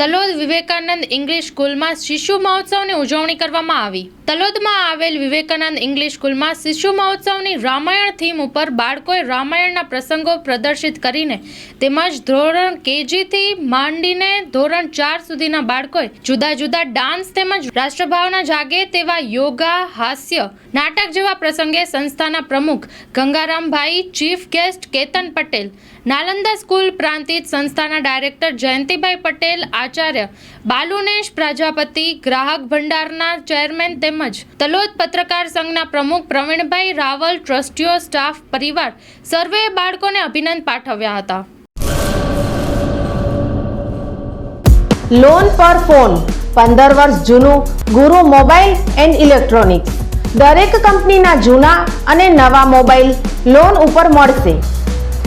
Talod Vivekananda English સ્કૂલમાં શિશુ મહોત્સવની ઉજવણી કરવામાં આવી. તલોદમાં આવેલ વિવેકાનંદ ઇંગ્લિશ સ્કૂલમાં શિશુ મહોત્સવની રામાયણ થીમ ઉપર બાળકોએ રામાયણના પ્રસંગો પ્રદર્શિત કરીને તેમજ ધોરણ કેજીથી માંડીને ધોરણ ચાર સુધીના બાળકોએ જુદા જુદા ડાન્સ તેમજ રાષ્ટ્રભાવના જાગે તેવા યોગા, હાસ્ય, નાટક જેવા પ્રસંગે સંસ્થાના પ્રમુખ Gangarambhai, chief guest Ketan Patel Nalanda school પ્રાંતિત સંસ્થાના ડાયરેક્ટર જયંતિભાઈ પટેલ, આચાર્ય બાલુનેશ પ્રજાપતિ, ગ્રાહક ભંડારના ચેરમેન તેમજ તલોદ પત્રકાર સંઘના પ્રમુખ પ્રવીણભાઈ રાવલ, ટ્રસ્ટીઓ, સ્ટાફ, પરિવાર સર્વે બાળકોને અભિનંદન પાઠવ્યા હતા. લોન પર ફોન પંદર વર્ષ જૂનું, ગુરુ મોબાઈલ એન્ડ ઇલેક્ટ્રોનિક્સ. દરેક કંપનીના જૂના અને નવા મોબાઈલ લોન ઉપર મળશે.